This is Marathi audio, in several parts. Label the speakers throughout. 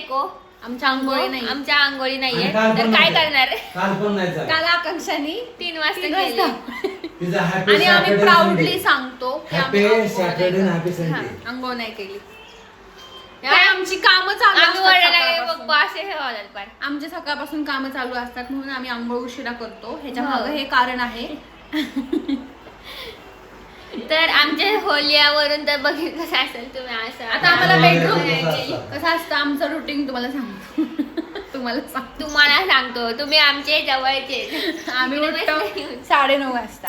Speaker 1: देखो
Speaker 2: आमच्या आंघोळी नाही
Speaker 1: आमच्या आंघोळी नाहीये. तर काय करणार?
Speaker 3: काल पण नाही चालत.
Speaker 2: काल आकांक्षाने
Speaker 1: तीन वाजता
Speaker 2: तीन
Speaker 1: गेली.
Speaker 2: वाजता.
Speaker 3: तिचा हॅपी
Speaker 2: आणि आम्ही प्राऊडली सांगतो की आम्ही
Speaker 3: हॅपी
Speaker 2: आंघोळ नाही केली. हा,
Speaker 3: संडे
Speaker 2: आंघोळ नाही केली. काय? आमची कामं चालू
Speaker 1: आम्ही
Speaker 2: असतात सकाळपासून.
Speaker 1: बासे हे
Speaker 2: आमचे सकाळपासून कामं चालू असतात म्हणून आम्ही आंघोळ उशिरा करतो. ह्याच्या
Speaker 1: हो.
Speaker 2: मागे हे कारण आहे.
Speaker 1: तर आमच्या होलियावरून तर बघित कसं असेल तुम्ही असं.
Speaker 2: आता बेडरूम
Speaker 3: कसं असतं?
Speaker 2: कसं असतं? आमचं रुटीन तुम्हाला सांगतो. तुम्हाला सांगतो.
Speaker 1: तुम्हाला सांगतो. तुम्ही आमचे जवळचे.
Speaker 2: आम्ही उठतो साडेनऊ वाजता.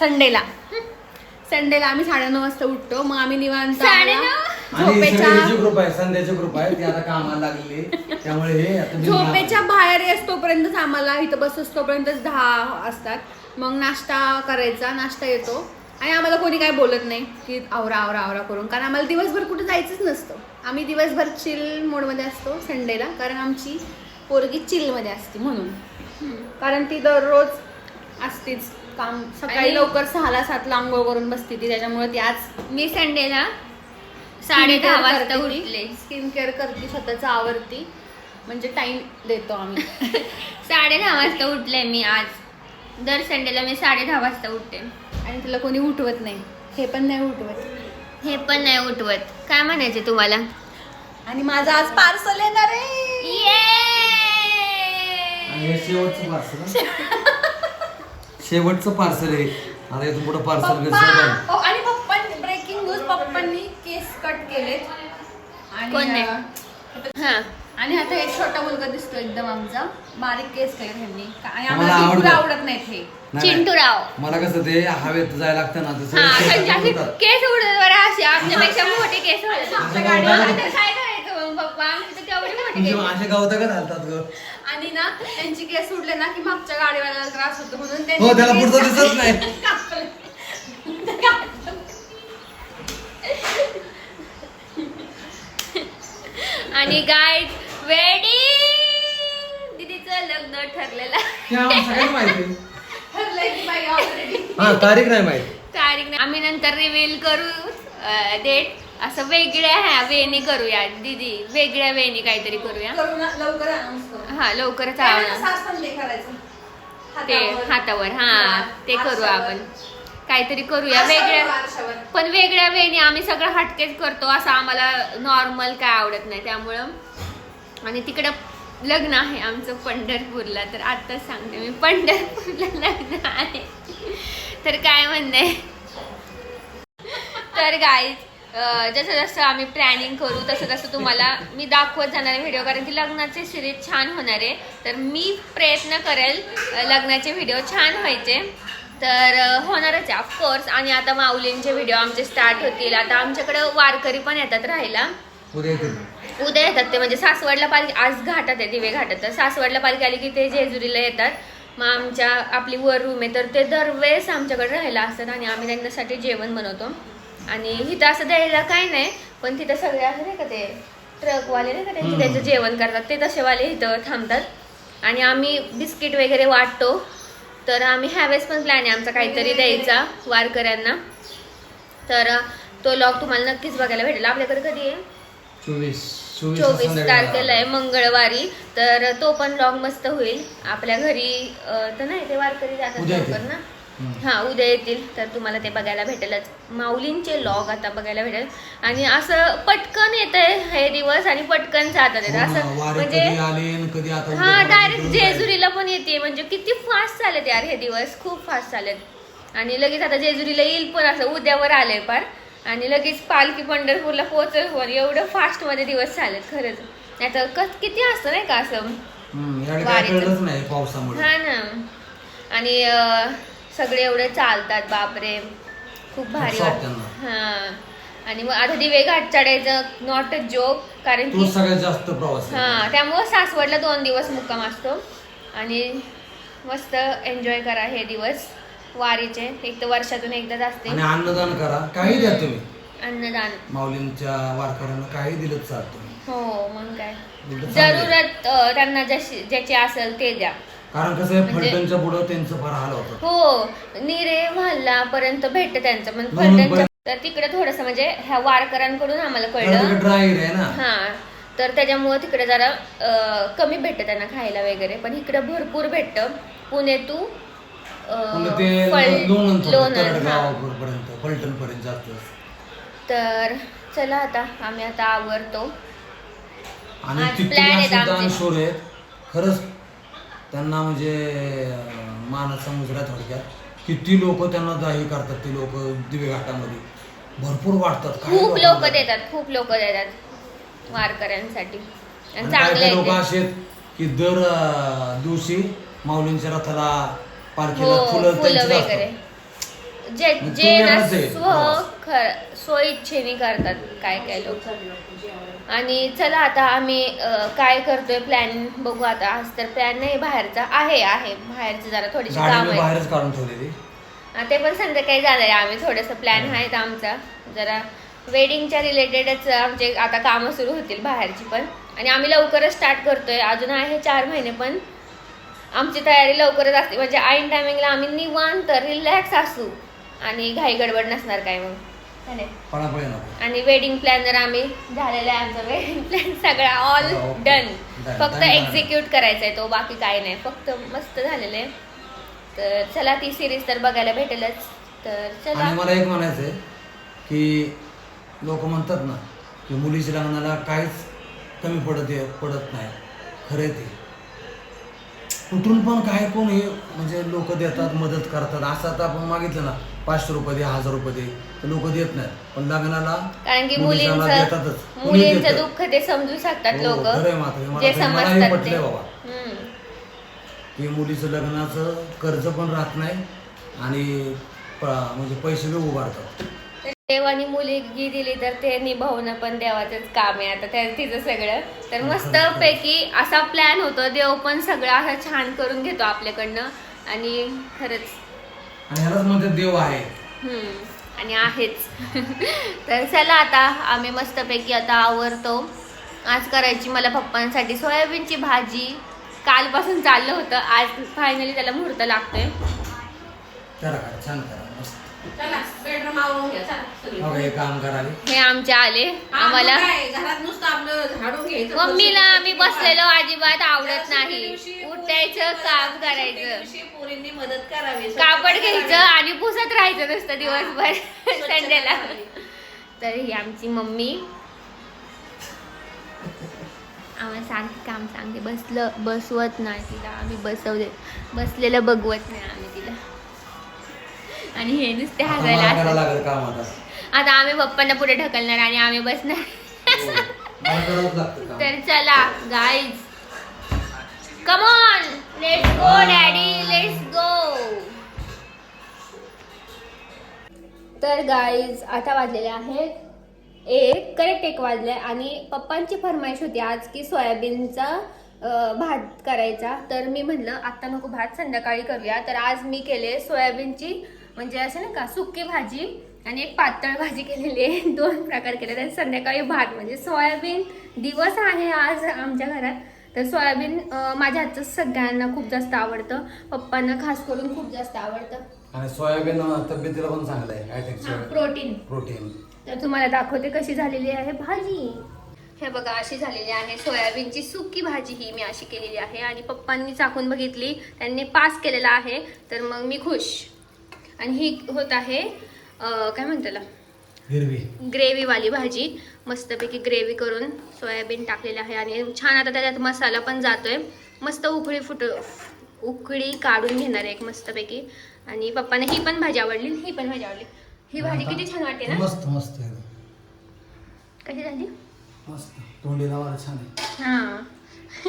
Speaker 2: संडेला. संडेला आम्ही साडेनऊ वाजता उठतो. मग आम्ही निवांत
Speaker 3: ग्रुप आहे. संध्याची ग्रुप आहे. ती आता कामाला लागली. त्यामुळे हे आता मी-
Speaker 2: झोपेच्या बाहेर येस तोपर्यंतच आम्हाला इथं बसस तोपर्यंतच दहा असतात मग नाश्ता करायचा. नाश्ता येतो. आणि आम्हाला कोणी काय बोलत नाही की आवरा आवरा आवरा करून. कारण आम्हाला दिवसभर कुठे जायचंच नसतं. आम्ही दिवसभर चिल मोडमध्ये असतो संडेला कारण आमची पोरगी चिलमध्ये असते म्हणून. कारण ती दररोज असतीच काम. सकाळी
Speaker 1: आणि-
Speaker 2: लवकर सहाला सातला आंघोळ करून बसते ती. त्याच्यामुळे ती आज
Speaker 1: मी संडेला साडे दहा वाजता. उठले.
Speaker 2: स्किन केअर करते स्वतःच आवडती म्हणजे टाइम देतो आम्ही.
Speaker 1: साडे दहा वाजता उठले मी आज. दर संडेला मी साडे दहा वाजता उठते.
Speaker 2: आणि तिला कोणी उठवत नाही. हे पण नाही उठवत.
Speaker 1: हे पण नाही उठवत. काय म्हणायचे तुम्हाला?
Speaker 2: आणि माझं आज पार्सल येणार आहे.
Speaker 3: आणि हे शेवटचं पार्सल शेवटचं पार्सल आहे. आता इथून पुढे पार्सल
Speaker 2: पप्पा! हो, आणि पप्पा ब्रेकिंग न्यूज पप्पांनी केस कट केलेत. आणि
Speaker 1: कोण नाही?
Speaker 2: अं,
Speaker 1: हा.
Speaker 2: आणि आता एक छोटा मुलगा दिसतो एकदम आमचा. बारीक केस केले त्यांनी आणि
Speaker 3: आम्हाला
Speaker 2: आम्हाला बिलकुल
Speaker 3: आवडतं.
Speaker 2: आवडत नाहीत हे.
Speaker 1: चिंटूराव.
Speaker 3: मला कसं ते हवेत जायला लागतं ना तसं
Speaker 1: हा
Speaker 3: केस
Speaker 1: त्यांचे असे
Speaker 3: उडतात.
Speaker 1: केस उडत बरं असे आमच्यापेक्षा मोठे केस उडत
Speaker 3: आमच्या
Speaker 1: आता
Speaker 3: गावाला-
Speaker 1: काय करायचं मग पप्पा आमचे तर तेवढे मोठे
Speaker 3: तुमचे
Speaker 1: केस.
Speaker 3: असे गावता का घालतात ग?
Speaker 2: आणि ना त्यांची केस सुटले ना की मागच्या गाडीवाल्याला त्रास होतो म्हणून त्यांनी
Speaker 3: हो त्याला
Speaker 2: केस-
Speaker 3: पुढचं दिसत नाही.
Speaker 1: आणि गाय वेडिंग दीदीचं लग्न ठरलेलं आहे.
Speaker 3: सगळ्यांना माहिती हा तारीख नाही माहिती
Speaker 1: तारीख नाही. आम्ही नंतर रिव्हील करू डेट असं वेगळ्या ह्या वेनी करूया दीदी वेगळ्या वेनी काहीतरी करूया
Speaker 2: करू ना, लवकर announce करू.
Speaker 1: हा लवकरच
Speaker 2: काय करायचं.
Speaker 1: ते
Speaker 2: हातावर.
Speaker 1: हातावर हा
Speaker 2: हा,
Speaker 1: ते करू
Speaker 2: आरशावर.
Speaker 1: आपण काहीतरी करूया
Speaker 2: आरशावर,
Speaker 1: वेगळ्या
Speaker 2: आरशावर.
Speaker 1: पण वेगळ्या वेळी आम्ही सगळं हटकेच करतो असं आम्हाला नॉर्मल काय आवडत नाही त्यामुळं आणि तिकडं लग्न आहे आमचं पंढरपूरला तर आत्ताच सांगते मी पंढरपूरला लग्न आहे. तर काय म्हणणं? तर गाईज जसं जसं आम्ही प्लॅनिंग करू तसं तसं तुम्हाला मी दाखवत जाणार आहे व्हिडिओ कारण की लग्नाचे सिरीज छान होणार आहे. तर मी प्रयत्न करेल लग्नाचे व्हिडिओ छान व्हायचे. तर होणारच आहे ऑफकोर्स आणि आता माऊलींचे व्हिडिओ आमचे स्टार्ट होतील. आता आमच्याकडं वारकरी पण येतात राहायला.
Speaker 3: उद्या येतील.
Speaker 1: उद्या येतात ते म्हणजे सासवडला पालखी आज घाटात आहे दिवे घाटात तर सासवडला पालखी आली की ते जेजुरीला येतात. मग आमच्या आपली वर रूम आहे तर ते दरवेळेस आमच्याकडे राहायला असतात आणि आम्ही त्यांच्यासाठी जेवण बनवतो. आणि इथं असं द्यायला काही नाही पण तिथं सगळे असं नाही का ते ट्रकवाले नाही का त्यांचे
Speaker 3: हम्म.
Speaker 1: त्यांचं जेवण करतात. ते तसेवाले इथं थांबतात. आणि आम्ही बिस्किट वगैरे वाटतो. तर आम्ही ह्यावेळेस पण प्लॅन आहे आमचा काहीतरी द्यायचा वारकऱ्यांना. तर तो लॉग तुम्हाला नक्कीच बघायला भेटेल. आपल्याकडे कधी आहे?
Speaker 3: चोवीस
Speaker 1: तारखेला आहे मंगळवारी. तर तो पण लॉग मस्त होईल. आपल्या घरी अं, तर नाही ते वारकरी जातात
Speaker 3: उद्या
Speaker 1: लवकर
Speaker 3: येतील.
Speaker 1: ना. हा उद्या येतील. तर तुम्हाला ते बघायला भेटेलच. माऊलींचे लॉग आता बघायला भेटेल. आणि असं पटकन येत आहे हे दिवस आणि पटकन जातात.
Speaker 3: हो ना,
Speaker 1: असं
Speaker 3: वारे
Speaker 1: म्हणजे
Speaker 3: कधी आले आणि कधी आता
Speaker 1: हा डायरेक्ट जेजुरीला पण येते. म्हणजे किती फास्ट चालत यार हे दिवस. खूप फास्ट चालत. आणि लगेच आता जेजुरीला येईल पण असं उद्यावर आलंय पार आणि लगेच पालखी पंढरपूरला पोहोचल पण एवढं फास्टमध्ये दिवस चालत खरंच. नाही तर कस किती असतं नाही का असं? वारीचं.
Speaker 3: नाही पावसामुळे.
Speaker 1: हा ना. आणि सगळे एवढे चालतात बापरे. खूप भारी वाटतं. हा. आणि मग आता Dive Ghat चढायचं not a joke कारण
Speaker 3: तो
Speaker 1: की
Speaker 3: सगळ्यात जास्त प्रवास.
Speaker 1: हा त्यामुळं सासवडला दोन दिवस मुक्काम असतो. आणि मस्त एन्जॉय करा हे दिवस. वारीचे. एक तर वर्षातून एकदाच असते.
Speaker 3: आणि अन्नदान करा. काही द्या तुम्ही.
Speaker 1: अन्नदान.
Speaker 3: माऊलींच्या वारकऱ्यांना काही दिलं चालतं
Speaker 1: हो मग काय?
Speaker 3: उलटं चांगलं आहे.
Speaker 1: जरूरत अं, त्यांना जशी ज्याची असेल ते द्या.
Speaker 3: कारण कसं आहे
Speaker 1: म्हणजे-
Speaker 3: फलटणच्या पुढं त्यांचं फार हाल होतं.
Speaker 1: हो निरे म्हालला पर्यंत भेटत त्यांचं. पण
Speaker 3: म्हणून
Speaker 1: फलटणच्या तर तिकडे थोडस म्हणजे ह्या वारकऱ्यांकडून आम्हाला कळलं.
Speaker 3: ड्राय आहे ना.
Speaker 1: हा. तर त्याच्यामुळं तिकडे जरा अं, कमी भेटतं त्यांना खायला वगैरे. पण इकडे भरपूर भेटतं. पुणे टू
Speaker 3: पुन्हा ते लोणंद
Speaker 1: लोणंद हा.
Speaker 3: गावापर्यंत पलटण पर्यंत जास्त
Speaker 1: तर चला आता आम्ही आता आवरतो.
Speaker 3: आणि
Speaker 1: आज
Speaker 3: तिथून
Speaker 1: plan आहेत
Speaker 3: असे
Speaker 1: आमचे.
Speaker 3: दानशूर आहेत. खरंच त्यांना म्हणजे अं, मानस समुद्रात थोडक्यात. किती लोक त्यांना दाही करतात ते लोक दिवे घाटामध्ये. भरपूर वाटतात काही
Speaker 1: खूप
Speaker 3: लोकांना
Speaker 1: लोक देतात खूप लोक देतात वारकऱ्यांसाठी. आणि
Speaker 3: आणि
Speaker 1: चांगले
Speaker 3: काही लोक असे आहेत की दर अं, दिवशी माऊलींच्या रथाला. पालखीला
Speaker 1: हो
Speaker 3: फुलं
Speaker 1: फुलं
Speaker 3: त्यांचीच असतात.
Speaker 1: वगैरे जे
Speaker 3: मग
Speaker 1: जे ना
Speaker 3: आहे.
Speaker 1: स्व ख- स्वइच्छेने करतात काय काय लोक. आणि चला आता आम्ही अं, काय करतोय प्लॅन बघू आता. आज तर प्लॅन नाही बाहेरचा आहे आहे. बाहेरचं जरा थोडीशी
Speaker 3: गाडी
Speaker 1: काम
Speaker 3: मी
Speaker 1: आहे.
Speaker 3: बाहेरच काढून ठेवलेली.
Speaker 1: हा, ते पण संध्याकाळी जाणार आहे आम्ही थोडंसं प्लॅन आहेत आमचा. जरा वेडिंगच्या रिलेटेडच आमचे आता कामं सुरू होतील बाहेरची पण. आणि आम्ही लवकरच स्टार्ट करतोय. अजून आहे चार महिने पण. आमची तयारी लवकरच असते. म्हणजे ऐन टायमिंगला आम्ही निवांत रिलॅक्स असू. आणि घाई गडबड नसणार काय मग. ना?
Speaker 3: पळापळी नको.
Speaker 1: आणि वेडिंग प्लॅन जर आम्ही झालेला आहे आमचा वेडिंग प्लॅन सगळा ऑल
Speaker 3: okay.
Speaker 1: डन
Speaker 3: Done,
Speaker 1: फक्त
Speaker 3: done, done.
Speaker 1: एक्झिक्यूट करायचा आहे तो बाकी काही नाही. फक्त मस्त झालेलं आहे. तर चला ती सिरीज तर बघायला भेटेलच. तर चला.
Speaker 3: मला एक म्हणायचं आहे की लोक म्हणतात ना की मुलीच्या लग्नाला काहीच कमी पडत पडत नाही. खरं आहे ते. कुठून पण काय कोण हे म्हणजे लोक देतात मदत करतात असं आता आपण मागितलं ना पाचशे रुपये दे हजार रुपये दे तर लोक देत नाहीत पण लग्नाला
Speaker 1: कारण की मुलींचं
Speaker 3: देतातच कोणी
Speaker 1: मुलींचं
Speaker 3: देतं.
Speaker 1: दुःख ते समजू शकतात
Speaker 3: हो,
Speaker 1: लोक
Speaker 3: खरं आहे मात्र. मला
Speaker 1: जे
Speaker 3: ते- मलाही
Speaker 1: समजतात ते
Speaker 3: पटलंय बाबा.
Speaker 1: हम्म.
Speaker 3: की मुलीचं लग्नाचं कर्ज पण राहत नाही आणि प- म्हणजे पैसे बी उभारतात
Speaker 1: देवानी मुलगी दिली तर ते निभावणं पण देवाचंच काम आहे. आता त्या तिचं सगळं. तर मस्त पैकी असा प्लॅन होतो. देव पण सगळं असं छान करून घेतो आपल्याकडनं. आणि खरंच.
Speaker 3: आणि ह्यालाच देव आहे.
Speaker 1: हम्म, आणि आहेच. तर चला आता आम्ही मस्तपैकी आता आवरतो. आज करायची मला पप्पांसाठी सोयाबीनची भाजी. कालपासून चाललं होतं. आज फायनली त्याला मुहूर्त लागतोय.
Speaker 3: करा करा. छान करा. हे काम कराले
Speaker 1: हे आमचे आले. आम्हाला
Speaker 2: आम्हाला काय, घरात नुसतं आपलं झाडून घ्यायचं
Speaker 1: मम्मीला आम्ही बसलेलो अजिबात आवडत नाही. उठायचं काम करायचं.
Speaker 2: पोरींनी मदत करावी
Speaker 1: कापड घ्यायचं
Speaker 2: करावी.
Speaker 1: आणि पुसत राहायचं नुसतं दिवसभर संडेला.
Speaker 2: करावी.
Speaker 1: तर ही आमची मम्मी. आम्हाला सांगते काम सांगते बसलं बसवत नाही तिला आम्ही बसवले बसलेलं बघवत नाही आम्ही तिला. आणि हे नुसते हसायला.
Speaker 3: लागेल काम आता.
Speaker 1: आता आम्ही पप्पांना पुढे ढकलणार आणि आम्ही बसणार.
Speaker 3: हो.
Speaker 1: तर चला guys come on let's go daddy let's go तर गाईज आता वाजलेले आहेत. एक करेक्ट एक वाजले आणि पप्पांची फरमाईश होती आज की सोयाबीनचा भात करायचा. तर मी म्हणलं आता नको भात संध्याकाळी करूया. तर आज मी केले सोयाबीनची म्हणजे असं नाही का सुकी भाजी आणि एक पातळ भाजी केलेली आहे. दोन प्रकार केले तर संध्याकाळी भात. म्हणजे सोयाबीन दिवस आहे आज आमच्या घरात. तर सोयाबीन माझ्या हातचं सगळ्यांना खूप जास्त आवडतं. पप्पांना खास करून खूप जास्त आवडतं.
Speaker 3: आणि सोयाबीन तब्येतीला पण चांगलं आहे.
Speaker 1: प्रोटीन
Speaker 3: प्रोटीन
Speaker 1: तर तुम्हाला दाखवते कशी झालेली आहे भाजी. हे बघा अशी झालेली आहे. सोयाबीनची सुकी भाजी ही मी अशी केलेली आहे. आणि पप्पांनी चाकून बघितली. त्यांनी पास केलेला आहे. तर मग मी खुश. आणि ही होत आहे काय
Speaker 3: हिरवी
Speaker 1: ग्रेव्हीवाली भाजी. मस्तपैकी ग्रेव्ही करून सोयाबीन टाकलेलं आहे आणि छान आता त्याच्यात मसाला पण जातोय. मस्त उकळी फुट उकळी काढून घेणार आहे एक मस्तपैकी. आणि पप्पाने ही पण भाजी आवडली ही पण भाजी आवडली. ही भाजी किती छान वाटते ना?
Speaker 3: मस्त मस्त
Speaker 1: कशी झाली?
Speaker 3: मस्त. छान
Speaker 1: हा.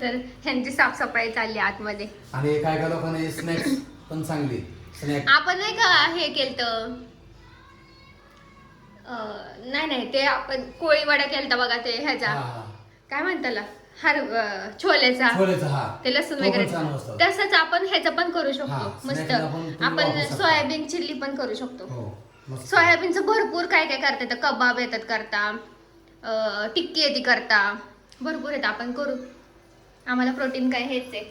Speaker 1: तर ह्यांची साफसफाई चालली आतमध्ये.
Speaker 3: आणि काय काय लोकांना स्नॅक्स पण चांगली.
Speaker 1: आपण नाही का हे केलं नाही नाही ते आपण कोळी वडा केलता बघा ते ह्याचा. काय म्हणतात त्याला? हर छोलेचा. ते लसूण वगैरे. तसंच आपण ह्याचं पण करू शकतो. मस्त. आपण. सोयाबीन चिल्ली पण करू शकतो.
Speaker 3: हो
Speaker 1: सोयाबीनचं भरपूर काय काय करता येतं कबाब येतात करता. टिक्की येते करता. भरपूर येतं. आपण करू. आम्हाला प्रोटीन काय हेच आहे.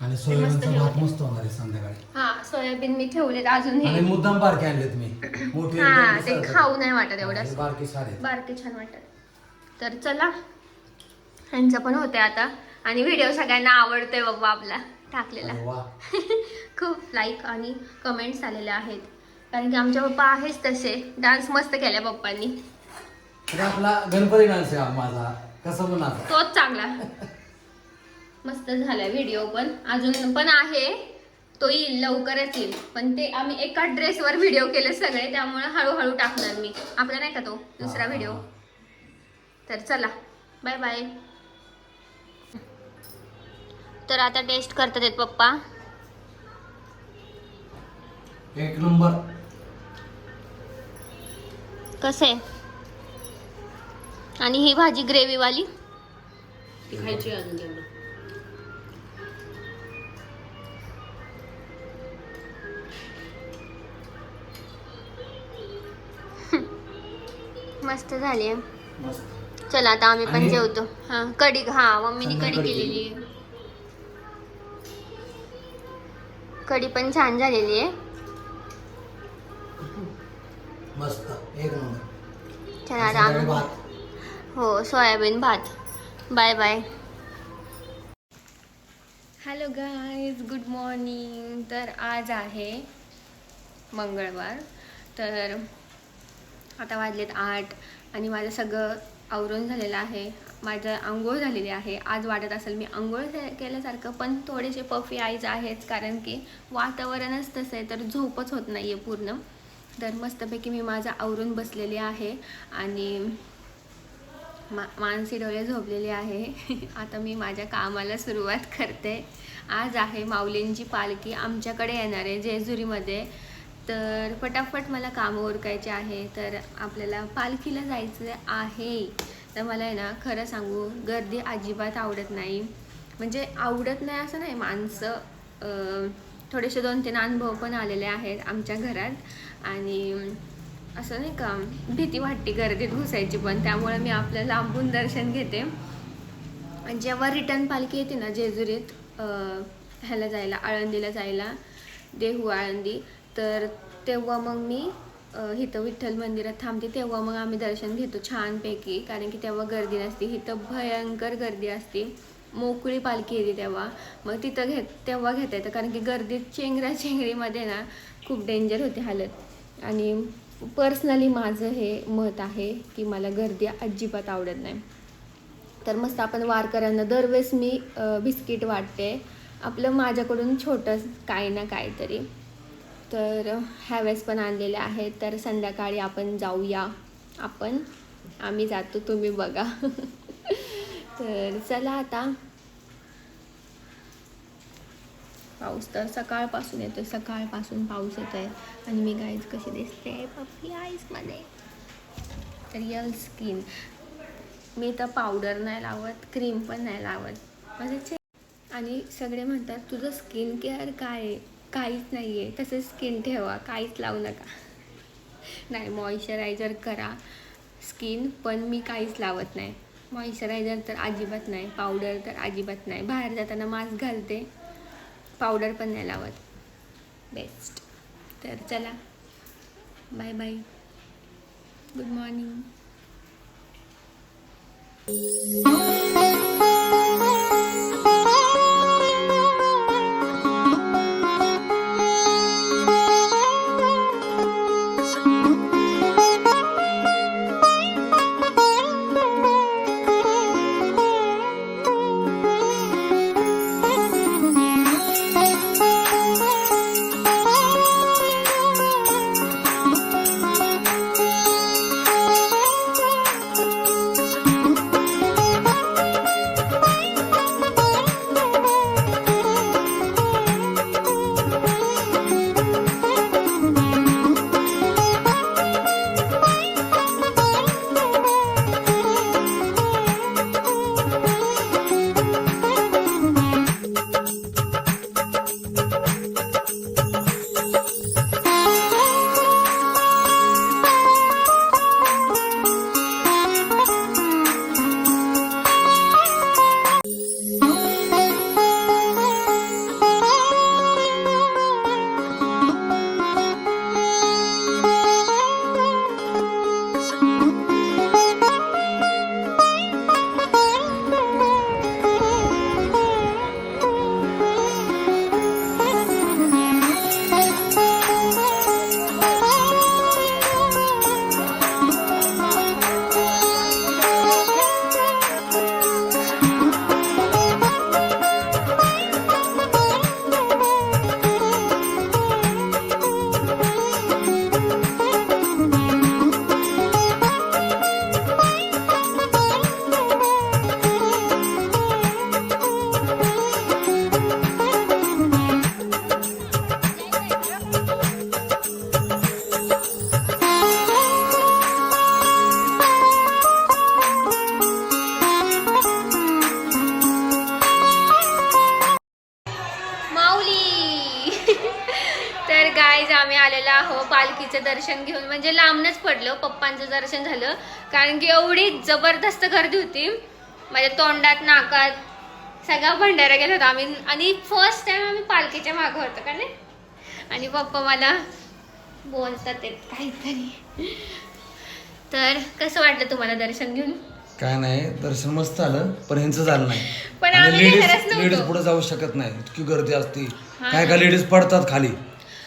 Speaker 3: आणि सोयाबीनचा
Speaker 1: हे
Speaker 3: भात. मस्त होणार आहे संध्याकाळी.
Speaker 1: हा सोयाबीन मी ठेवलेत अजून
Speaker 3: आणि
Speaker 1: हे
Speaker 3: मुद्दाम बारके आणले तुम्ही मोठे
Speaker 1: हा ते. खाऊ नाही वाटत एवढं.
Speaker 3: बारके सारे.
Speaker 1: बारके छान वाटत तर चला ह्यांचं पण होते आता. आणि व्हिडिओ सगळ्यांना आवडतोय बाबा आपला टाकलेला.
Speaker 3: अरे वा.
Speaker 1: खूप लाईक आणि कमेंट्स आलेले आहेत. कारण की आमचे पप्पा आहेच तसे. डान्स मस्त केल्या पप्पांनी.
Speaker 3: तर आपला गणपती डान्स आहे हा माझा. कसं आता.
Speaker 1: तोच चांगला. मस्त झाला व्हिडिओ पण. अजून पण आहे. तो येईल लवकरच येईल. पण ते आम्ही एका ड्रेसवर व्हिडिओ केले सगळे त्यामुळे हळूहळू टाकणार मी. आपला नाही का तो? दुसरा व्हिडिओ तर चला. बाय बाय तर आता टेस्ट करतात आहेत पप्पा.
Speaker 3: एक नंबर
Speaker 1: कसं? आहे आणि ही भाजी ग्रेव्हीवाली
Speaker 2: खायची अजून
Speaker 1: मस्त झाली आहे.
Speaker 3: मस्त.
Speaker 1: चला आता आम्ही पण जेवतो. हा कढी हा मम्मीने कढी
Speaker 3: संध्याकाळी
Speaker 1: केलेली आहे. कढी पण छान झालेली आहे.
Speaker 3: मस्त एक नंबर.
Speaker 1: चला आता आम्ही हो सोयाबीन भात. Bye bye. Hello guys good morning तर आज आहे मंगळवार. तर आता वाजलेत आठ आणि माझं सगळं आवरून झालेलं आहे. माझं आंघोळ झालेली आहे. आज वाटत असेल मी आंघोळ के- केल्यासारखं पण थोडेसे पफी आईज आहेच कारण की वातावरणच तसं आहे तर झोपच होत नाही आहे पूर्ण. तर मस्तपैकी मी माझं आवरून बसलेली आहे आणि मा मानसी डोळे झोपलेली आहे. आता मी माझ्या कामाला सुरुवात करते. आज आहे माऊलींची पालखी. आमच्याकडे येणार आहे जेजुरीमध्ये. तर पटापट मला कामं ओरकायचे आहे तर आपल्याला पालखीला जायचं आहे. तर मला आहे ना खरं सांगू गर्दी अजिबात आवडत नाही. म्हणजे आवडत नाही असं नाही माणसं थोडेसे दोन तीन अनुभव पण आलेले आहेत आमच्या घरात. आणि असं नाही का भीती वाटते गर्दीत घुसायची पण त्यामुळे मी आपलं लांबून दर्शन घेते. आणि जेव्हा रिटर्न पालखी येते ना जेजुरीत ह्याला जायला आळंदीला जायला देहू आळंदी तर तेव्हा मग मी इथं विठ्ठल मंदिरात थांबते तेव्हा मग आम्ही दर्शन घेतो छानपैकी. कारण की तेव्हा गर्दी नसते इथं भयंकर गर्दी असते. मोकळी पालखी येते तेव्हा. मग तिथं घेत तेव्हा घेता येतं. कारण की गर्दीत चेंगरा चेंगरीमध्ये ना खूप डेंजर होते हालत. आणि पर्सनली माझं हे मत आहे की मला गर्दी अजिबात आवडत नाही. तर मस्त आपण वारकऱ्यांना दरवेळेस मी बिस्किट वाटते. आपलं माझ्याकडून छोटं काही ना काहीतरी. तर ह्यावेळेस पण आणलेले आहेत. तर संध्याकाळी आपण जाऊया. आपण आम्ही जातो तुम्ही बघा. तर चला आता. पाऊस तर सकाळपासून येतोय. सकाळपासून पाऊस येत आहे आणि मी गाईज कशी दिसते? पप्पी आईसमध्ये तर स्किन मी तर पावडर नाही लावत क्रीम पण नाही लावत. माझे आणि सगळे म्हणतात तुझं स्किन केअर काय आहे? काहीच नाही आहे तसं स्किन ठेवा. काहीच लावू नका. नाही मॉइश्चरायझर करा. स्किन पण मी काहीच लावत नाही. मॉइश्चरायझर तर अजिबात नाही. पावडर तर अजिबात नाही. बाहेर जाताना मास्क घालते. पावडर पण नाही लावत. बेस्ट तर चला. बाय बाय गुड मॉर्निंग दर्शन घेऊन म्हणजे लांबनच पडलो पप्पांचं दर्शन झालं. कारण की एवढी जबरदस्त गर्दी होती. माझ्या तोंडात नाकात सगळा भंडारा गेला होता. आम्ही आणि फर्स्ट टाइम आम्ही पालखीच्या मागं होतो का नाही? आणि पप्पा मला बोलतात आहेत काहीतरी. तर कसं वाटलं तुम्हाला दर्शन घेऊन?
Speaker 3: काय नाही दर्शन मस्त आलं पण ह्यांचं झालं नाही.
Speaker 1: पण आम्ही
Speaker 3: लेडीज
Speaker 1: नव्हतो.
Speaker 3: पुढे जाऊ शकत नाही इतकी गर्दी असते. काय. काय लेडीज पडतात खाली?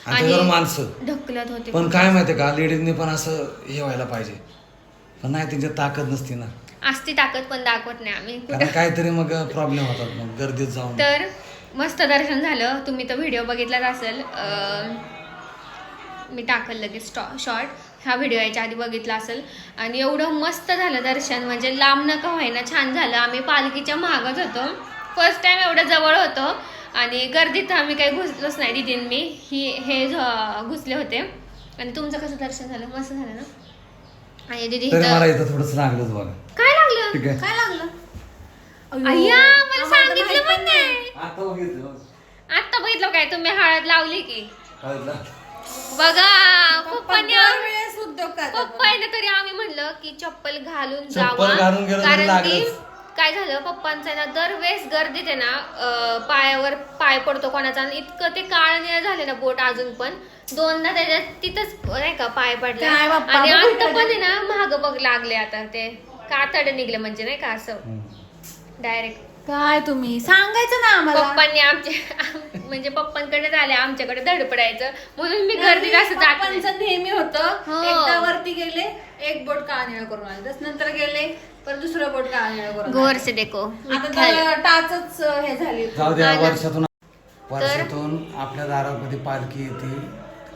Speaker 3: आणि त्याच्यावर माणसं.
Speaker 1: ढकलत होते
Speaker 3: पण काय माहितीये का? लेडीजनी पण असं हे व्हायला पाहिजे. पण नाही त्यांच्यात ताकद नसते ना.
Speaker 1: असती ताकद पण दाखवत नाही आम्ही
Speaker 3: कारण काहीतरी मग प्रॉब्लेम होतात मग गर्दीत जाऊन.
Speaker 1: तर मस्त दर्शन झालं. तुम्ही तो व्हिडिओ बघितलाच असेल. अं, मी टाकल लगेच शॉर्ट हा व्हिडिओ याच्या आधी बघितला असेल. आणि एवढं मस्त झालं दर्शन. म्हणजे लांब नका व्हायना. छान झालं. आम्ही पालखीच्या मागच होतो. फर्स्ट टाइम एवढं जवळ होतो आणि गर्दीत आम्ही काही घुसलोच नाही दिदीन मी. ही हे घुसले होते. आणि तुमचं कसं दर्शन झालं? मस्त झालं ना? आणि दिदी
Speaker 3: मला
Speaker 1: इथं
Speaker 3: लागलंच बघा.
Speaker 1: काय लागलं?
Speaker 3: आहे.
Speaker 2: काय लागलं? अय्यो,
Speaker 1: मला सांगितलं पण नाही.
Speaker 3: आता बघितलं.
Speaker 1: आता बघितलं काय? तुम्ही हळद लावली की?
Speaker 3: कळलं?
Speaker 1: बघा
Speaker 2: पप्पा उद्योग करतात
Speaker 1: पप्पाने तरी आम्ही म्हणलं की चप्पल घालून
Speaker 3: चप्पल
Speaker 1: जावा.
Speaker 3: घालून गेलं तरी
Speaker 1: कारण की
Speaker 3: लागलंच.
Speaker 1: काय झालं? पप्पांचं ना दरवेळेस गर्दीत आहे ना अं, पायावर पाय पडतो कोणाचा. आणि इतकं ते काळ निळ झाले ना बोट अजून पण. दोनदा त्याच्यात तिथंच नाही का पाय पडला.
Speaker 2: काय बाप्पा,
Speaker 1: आणि
Speaker 2: बघू
Speaker 1: आता. पण आहे ना महाग बघ लागले आता ते. कातड निघले म्हणजे नाही का असं. डायरेक्ट
Speaker 2: काय तुम्ही सांगायचं ना आम्हाला
Speaker 1: पप्पांनी आमचे म्हणजे पप्पांकडे झाले आमच्याकडे धडपडायचं म्हणून मी गर्दीत असं जात नाही.
Speaker 2: पप्पांचं नेहमी होतं
Speaker 1: हो.
Speaker 2: एकदा वरती गेले एक बोट काळा निळा करून आले तस नंतर गेले पर दुसरं बोट काळा निळा करून आले.
Speaker 1: गोर से देखो
Speaker 2: आता. तर टाचच हे झाली
Speaker 3: जाऊ द्या
Speaker 1: हा ना.
Speaker 3: वर्षातून वर्षातून आपल्या दारामध्ये पालखी येते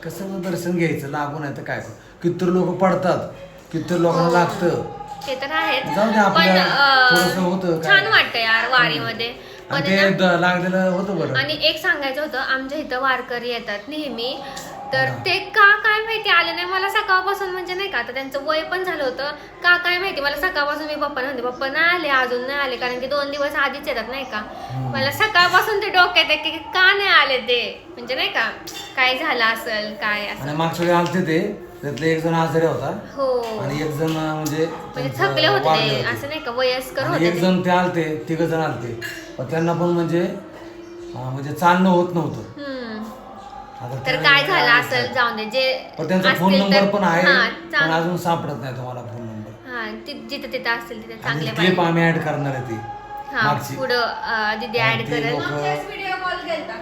Speaker 3: कसं मग दर्शन घ्यायचं लागून आहे तर काय कितीतरी लोक पडतात कितीतरी लोकांना लागतं
Speaker 1: ते तर आहेच
Speaker 3: जाऊ दे
Speaker 1: पण
Speaker 3: आपल्या
Speaker 1: अं,
Speaker 3: थोडंसं होतं काय.
Speaker 1: छान वाटतं यार वारीमध्ये. पण
Speaker 3: आणि
Speaker 1: आहे
Speaker 3: ते
Speaker 1: ना,
Speaker 3: द- लागलेलं होतं बरं.
Speaker 1: आणि एक सांगायचं होतं आमच्या इथं वारकरी येतात नेहमी. तर. ते का काय माहिती आले नाही. मला सकाळपासून म्हणजे नाही का आता त्यांचं वय पण झालं होतं. का काय माहिती मला सकाळपासून मी पप्पाला म्हणते पप्पा नाही आले अजून नाही आले. कारण की दोन दिवस आधीच येतात नाही का. मला सकाळपासून ते डोक्यात आहे की का नाही आले ते. म्हणजे नाही का काय झालं असेल काय असं.
Speaker 3: आणि मागच्या वेळी आलते ते. त्यातले एक जण आजारी होता
Speaker 1: हो.
Speaker 3: आणि एक जण म्हणजे
Speaker 1: म्हणजे
Speaker 3: त्यांचं
Speaker 1: थकले होते
Speaker 3: वारले
Speaker 1: ते
Speaker 3: होते.
Speaker 1: असं नाही का वयस्कर
Speaker 3: आणि
Speaker 1: होते
Speaker 3: एक
Speaker 1: ते.
Speaker 3: जण ते आलते तिघ जण आलते. पण त्यांना पण म्हणजे अं, म्हणजे चालणं होत नव्हतं.
Speaker 1: हम्म.
Speaker 3: आता
Speaker 1: तर
Speaker 3: ते
Speaker 1: काय झालं असेल. जाऊन दे जे
Speaker 3: पण त्यांचा फोन
Speaker 1: असतील
Speaker 3: नंबर
Speaker 1: तर-
Speaker 3: पण आहे
Speaker 1: हा,
Speaker 3: पण
Speaker 1: चांग-
Speaker 3: अजून सापडत नाही तुम्हाला फोन नंबर
Speaker 1: हा ति- जिथं तिथं असतील तिथे
Speaker 3: आणि
Speaker 1: चांगले
Speaker 3: क्लिप
Speaker 1: पाहिजे.
Speaker 3: आम्ही ऍड करणार आहे ती
Speaker 1: हा
Speaker 3: मागची.
Speaker 1: पुढं अं, दीदी ऍड
Speaker 3: आणि ते
Speaker 1: करेल
Speaker 3: लोक-
Speaker 2: व्हिडिओ कॉल केलता.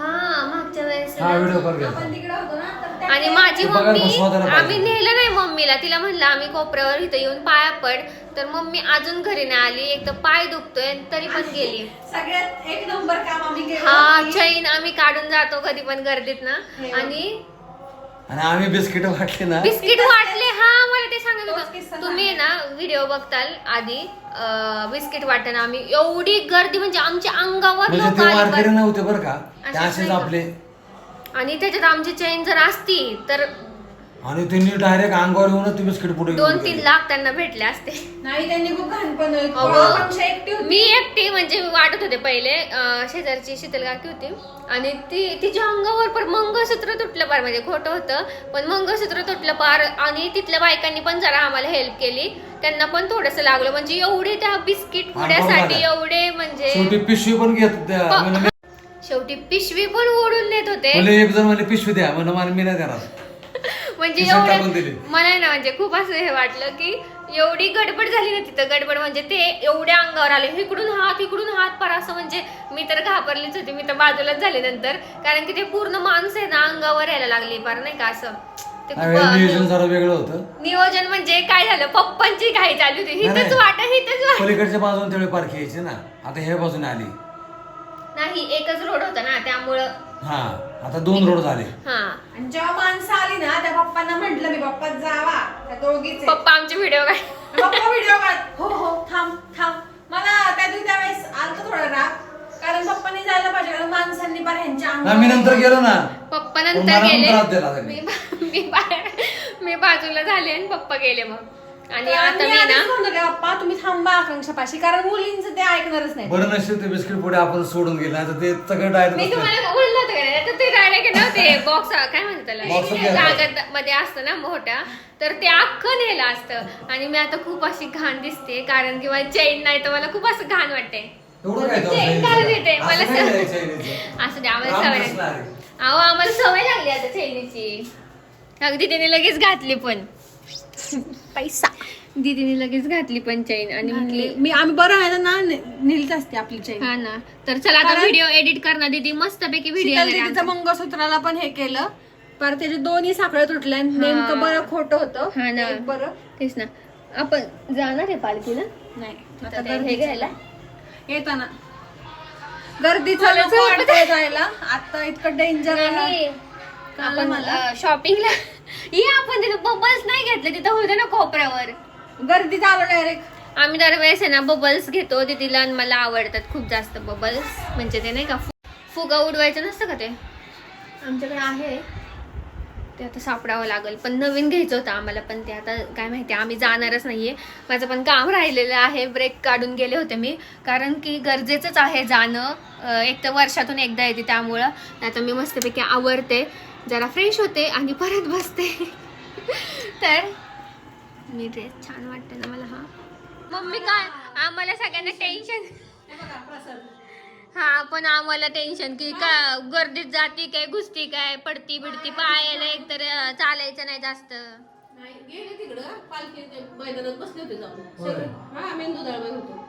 Speaker 1: हा मागच्या वेळेस
Speaker 3: हा. व्हिडिओ कॉल घ्या.
Speaker 2: आपण तिकडे होतो ना तर त्या-
Speaker 1: आणि माझी
Speaker 3: ते बघायला
Speaker 1: मम्मी
Speaker 3: पाहिजे.
Speaker 1: आम्ही नेलं नाही मम्मीला. तिला म्हणलं आम्ही कोपऱ्यावर इथं येऊन पाया पड. तर मम्मी अजून घरी नाही आली. एक तर पाय दुखतोय तरी पण गेली.
Speaker 2: सगळ्यात एक नंबर काम आम्ही केलं
Speaker 1: हा चैन आम्ही काढून जातो कधी पण गर्दीत ना आणि
Speaker 3: आणि आम्ही बिस्किट वाटले ना.
Speaker 1: बिस्किट वाटले हा मला ते सांगत होतं. तुम्ही ना व्हिडिओ बघताल आधी बिस्किट वाटताना आम्ही एवढी गर्दी म्हणजे आमच्या अंगावर
Speaker 3: म्हणजे ते वारकरी. नव्हते बरं का? ते
Speaker 1: असेच?
Speaker 3: आपले.
Speaker 1: आणि त्याच्यात आमची चेन जर असती तर
Speaker 3: आणि त्यांनी डायरेक्ट अंगावर येऊनच ते बिस्किट पुढे
Speaker 1: दोन तीन लाख त्यांना भेटले असते.
Speaker 2: नाही त्यांनी खूप घाणपण. एकटी होती.
Speaker 1: मी एकटी म्हणजे मी वाटत होते पहिले. अं, शेजारची शीतल काकी होती. आणि ती तिच्या अंगावर पण मंगळसूत्र तुटलं पार म्हणजे खोटं होतं. पण मंगळसूत्र तुटलं पार आणि तिथल्या बायकांनी पण जरा आम्हाला हेल्प केली. त्यांना पण थोडस लागलं. म्हणजे एवढे त्या बिस्किट पुड्यासाठी
Speaker 3: अंगावर
Speaker 1: एवढे म्हणजे
Speaker 3: शेवटी पिशवी पण घेत द्या.
Speaker 1: प-
Speaker 3: म्हणलं मी-
Speaker 1: शेवटी पिशवी पण ओढून देत होते.
Speaker 3: म्हणले एक जण म्हणजे पिशवी द्या. म्हणलं मला मी नाही देणार.
Speaker 1: म्हणजे
Speaker 3: खिशात टाकून
Speaker 1: एवढं
Speaker 3: दिली.
Speaker 1: मला ना म्हणजे खूप असं हे वाटलं की एवढी गडबड झाली ना तिथं गडबड म्हणजे ते एवढ्या अंगावर आले. इकडून हात इकडून हात पार असं म्हणजे मी तर घाबरलीच होती. मी तर बाजूलाच झाले नंतर. कारण की ते पूर्ण माणसं आहे ना अंगावर यायला लागली पार नाही का असं. ते खूप
Speaker 3: नियोजन जरा वेगळं होतं.
Speaker 1: नियोजन म्हणजे काय झालं? पप्पांची घाई चालू होती. हिथंच
Speaker 3: नाही.
Speaker 1: वाट हिथंच वाट
Speaker 3: पलीकडच्या बाजूने तेवढी पारखी यायची ना. आता ह्या बाजूने आली.
Speaker 1: नाही एकच रोड होता ना त्यामुळं
Speaker 3: हा. आता दोन रोड झाले.
Speaker 1: हा.
Speaker 2: आणि जेव्हा माणसं आली ना त्या पप्पांना म्हंटल मी पप्पा जावा. त्या दोघीच. आहे.
Speaker 1: पप्पा आमचे व्हिडिओ काय
Speaker 2: पप्पा व्हिडिओ काढ. हो हो थांब थांब. मला त्या दिवशी त्यावेळेस आलतो थोडा राग. कारण पप्पांनी जायला पाहिजे. कारण माणसांनी पण ह्यांच्या
Speaker 3: ना मी नंतर गेलो ना.
Speaker 1: पप्पा
Speaker 3: पण
Speaker 1: नंतर
Speaker 3: मला पण
Speaker 1: गेले.
Speaker 3: त्रास दिला त्यांनी.
Speaker 1: मी बा- मी बा- मी बाजूला झाले आणि पप्पा गेले मग. आणि आता मी ना
Speaker 2: पप्पा तुम्ही थांबा आकांक्षापाशी कारण मुलींचं ते ऐकणारच नाही.
Speaker 3: बरं नशीब ते बिस्किट पुढे आपण सोडून गेलं नाही तर ते सगळं
Speaker 1: मी
Speaker 3: डायरेक्ट
Speaker 1: तुम्हाला बोललं होतं का? नाही? तर ते डायरेक्ट नव्हते बॉक्स काय म्हणतात
Speaker 3: Box
Speaker 1: त्याला
Speaker 3: मध्ये
Speaker 1: कागदमध्ये असतं ना मोठा. तर ते अख्खं नेलं असतं. आणि मी आता खूप अशी घाण दिसते कारण की मला चैन नाही तर मला खूप असं घाण वाटते
Speaker 3: एवढं काय तो
Speaker 1: चैन
Speaker 3: चैनीचं?
Speaker 1: घालून येते
Speaker 3: असं
Speaker 1: मला सवय? असं द्या आम्हाला सवय
Speaker 3: रामकृष्ण
Speaker 1: लागली. अहो आम्हाला सवय लागली आता चैनीची अगदी तिने लगेच घातली पण.
Speaker 2: पैसा.
Speaker 1: दीदीने लगेच घातली पण चैन आणि म्हणली
Speaker 2: मी आम्ही बरं आहे ना नीलच असते आपली चैन
Speaker 1: हा ना. तर चला आता
Speaker 2: कारण-
Speaker 1: व्हिडिओ एडिट करणार. दीदी मस्तपैकी व्हिडिओ
Speaker 2: तिचं मंगळसूत्राला पण हे केलं. पर त्याचे दोन्ही साखळे तुटले नेमकं बरं खोटं होतं.
Speaker 1: हा ना.
Speaker 2: एक बरं.
Speaker 1: तेच ना. आपण जाणार आहे पालखीला?
Speaker 2: नाही.
Speaker 1: आता हे
Speaker 2: गर्दी
Speaker 1: घ्यायला?
Speaker 2: येताना. गर्दी नको वाटतंय जायला. आता इतकं डेंजर
Speaker 1: नाही. आपण
Speaker 2: मला.
Speaker 1: शॉपिंगला ये आपण तिथं बबल्स नाही घेतले तिथं होतं ना कोपऱ्यावर.
Speaker 2: गर्दी चालू डायरेक्ट
Speaker 1: आम्ही दरवेळेस आहे ना बबल्स घेतो दीदीला आणि मला आवडतात खूप जास्त बबल्स म्हणजे ते नाही का फु- फुगा उडवायचं नसतं का ते? आमच्याकडे आहे. ते आता सापडावं लागेल. पण नवीन घ्यायचं होतं आम्हाला पण ते आता काय माहिती आम्ही जाणारच नाहीये. माझं पण काम राहिलेलं आहे. ब्रेक काढून गेले होते मी. कारण की गरजेचंच आहे जाणं. एक तर वर्षातून एकदा येते त्यामुळं. आता मी मस्तपैकी आवडते जरा फ्रेश होते आणि परत बसते. तर मी ड्रेस छान वाटते ना मला हा. मम्मी काय? आम्हाला सगळ्यांना टेन्शन हा पण आम्हाला टेन्शन की का गर्दीत जाती काय घुसती काय पडती बिडती पायाला एक तर चालायचं नाही जास्त.
Speaker 2: गेले तिकडं पालखी मैदानात बसले होते जाऊन. हा मेंदू दळवा होतो.